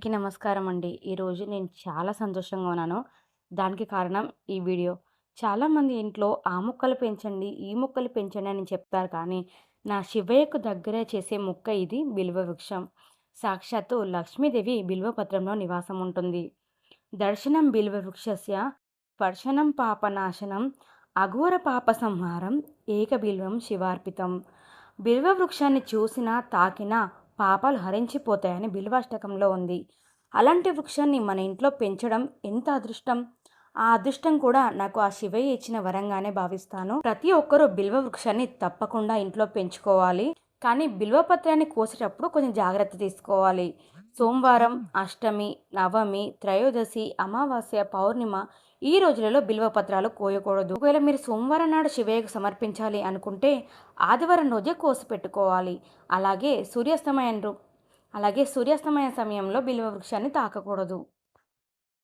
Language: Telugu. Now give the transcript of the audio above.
అందరికీ నమస్కారం అండి. ఈరోజు నేను చాలా సంతోషంగా ఉన్నాను. దానికి కారణం ఈ వీడియో. చాలామంది ఇంట్లో ఆ మొక్కలు పెంచండి, ఈ మొక్కలు పెంచండి అని చెప్తారు కానీ, నా శివయ్యకు దగ్గరే చేసే మొక్క ఇది బిల్వ వృక్షం. సాక్షాత్తు లక్ష్మీదేవి బిల్వపత్రంలో నివాసం ఉంటుంది. దర్శనం బిల్వ వృక్షస్య స్పర్శనం పాపనాశనం అఘోర పాప సంహారం ఏక బిల్వం శివార్పితం. బిల్వ వృక్షాన్ని చూసినా, తాకినా పాపాలు హరించిపోతాయని బిల్వాష్టకంలో ఉంది. అలాంటి వృక్షాన్ని మన ఇంట్లో పెంచడం ఎంత అదృష్టం! ఆ అదృష్టం కూడా నాకు ఆ శివయ్య ఇచ్చిన వరంగానే భావిస్తాను. ప్రతి ఒక్కరూ బిల్వ వృక్షాన్ని తప్పకుండా ఇంట్లో పెంచుకోవాలి. కానీ బిల్వపత్రాన్ని కోసేటప్పుడు కొంచెం జాగ్రత్త తీసుకోవాలి. సోమవారం, అష్టమి, నవమి, త్రయోదశి, అమావాస్య, పౌర్ణిమ ఈ రోజులలో బిల్వపత్రాలు కోయకూడదు. ఒకవేళ మీరు సోమవారం నాడు శివయ్యకు సమర్పించాలి అనుకుంటే ఆదివారం రోజే కోసి పెట్టుకోవాలి. అలాగే సూర్యాస్తమయం అలాగే సూర్యాస్తమయ సమయంలో బిల్వ వృక్షాన్ని తాకకూడదు.